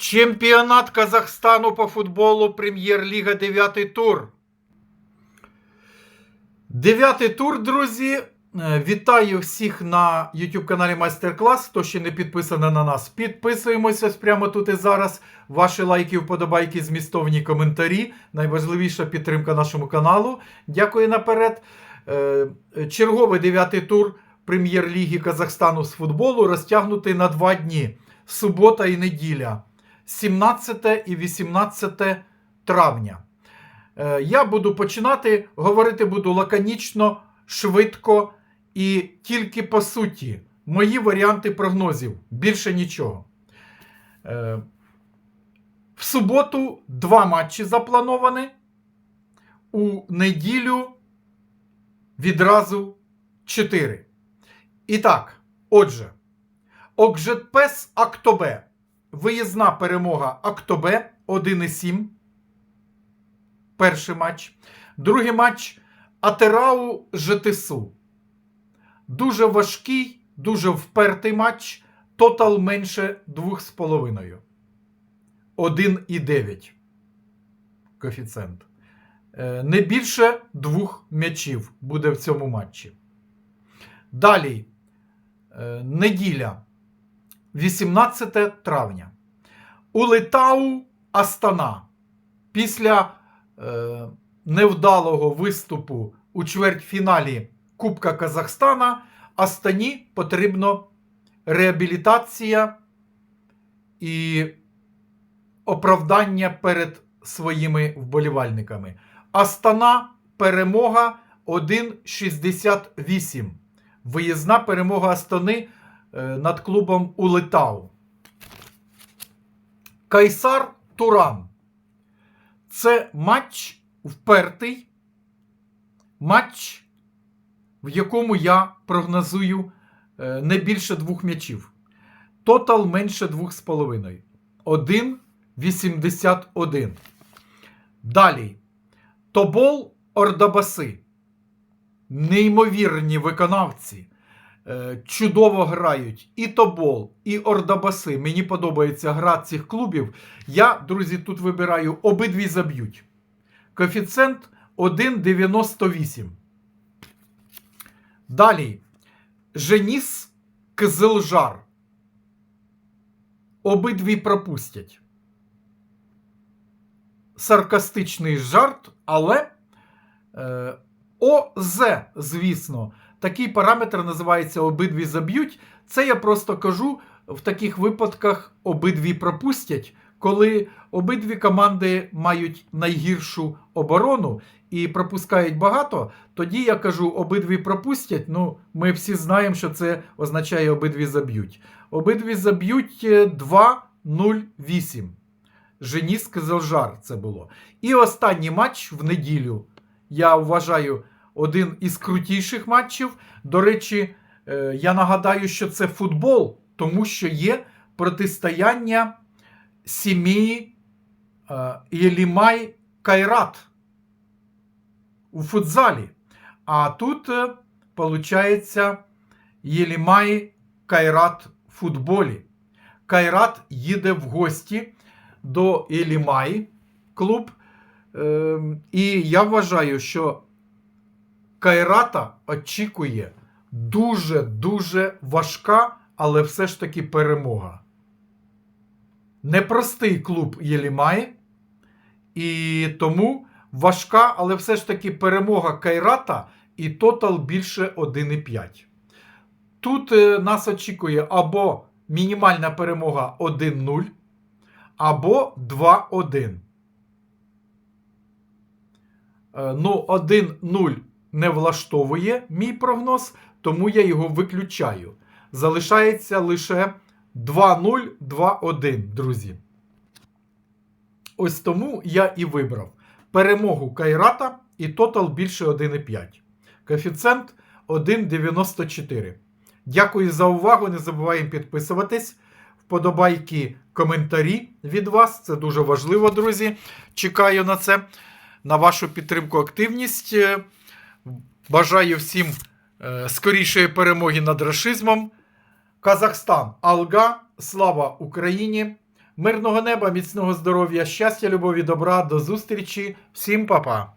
Чемпіонат Казахстану по футболу Прем'єр-ліга 9 тур. Дев'ятий тур, друзі. Е, Вітаю всіх на YouTube каналі Майстер-клас. Хто ще не підписаний на нас, підписуємося прямо тут і зараз. Ваші лайки, вподобайки, змістовні коментарі. Найважливіша підтримка нашому каналу. Дякую наперед. Е, Черговий дев'ятий тур Прем'єр-ліги Казахстану з футболу розтягнутий на два дні: субота і неділя, 17 і 18 травня. Е, Я буду починати говорити буду лаконічно, швидко і тільки по суті. Мої варіанти прогнозів. Більше нічого. Е, В суботу два матчі заплановані. У неділю відразу чотири. І так, отже, Окжетпес Актобе. Виїзна перемога Актобе 1,7 перший матч. Другий матч Атерау ЖТСУ. Дуже важкий, дуже впертий матч. Тотал менше 2,5. 1,9. Коефіцієнт. Е, Не більше двох м'ячів буде в цьому матчі. Далі. е, Неділя. 18 травня. Улетау Астана. Після е, невдалого виступу у чвертьфіналі Кубка Казахстана Астані потрібно реабілітація і оправдання перед своїми вболівальниками. Астана перемога 1,68. Виїзна перемога Астани над клубом Улетау. Кайсар Туран. Це матч впертий, матч, в якому я прогнозую е, не більше двох м'ячів. Тотал менше 2,5. 1,81. Далі. Тобол Ордабаси. Неймовірні виконавці. Е, Чудово грають і Тобол, і Ордабаси. Мені подобається гра цих клубів. Я, друзі, тут вибираю обидві заб'ють. Коефіцієнт 1,98. Далі. Женіс Кизилжар. Обидві пропустять. Саркастичний жарт, але е, ОЗ, звісно, такий параметр називається обидві заб'ють. Це я просто кажу в таких випадках обидві пропустять, коли обидві команди мають найгіршу оборону і пропускають багато. Тоді я кажу, обидві пропустять. Ну, ми всі знаємо, що це означає обидві заб'ють. Обидві заб'ють е, 2-0-8. Женіс Кизелжар це було. І останній матч в неділю. Я вважаю один із крутіших матчів. До речі, е, я нагадаю, що це футбол, тому що є протистояння сім'ї е, Єлімай Кайрат у футзалі. А тут, виходить, Єлімай Кайрат в футболі. Кайрат їде в гості до Єлімай клуб. Ем, І я вважаю, що Кайрата очікує дуже-дуже важка, але все ж таки перемога. Непростий клуб Єлімай. І тому важка, але все ж таки перемога Кайрата і тотал більше 1,5. Тут е, нас очікує або мінімальна перемога 1-0, або 2-1. Е, Ну, 1-0 не влаштовує мій прогноз, тому я його виключаю. Залишається лише 2-0, 2-1, друзі. Ось тому я і вибрав перемогу Кайрата і тотал більше 1,5. Коефіцієнт 1,94. Дякую за увагу. Не забуваємо підписуватись. Вподобайки, коментарі від вас. Це дуже важливо, друзі. Чекаю на це, на вашу підтримку, активність. Бажаю всім е, скорішої перемоги над рашизмом. Казахстан, Алга, слава Україні! Мирного неба, міцного здоров'я, щастя, любові, добра, до зустрічі. Всім па-па!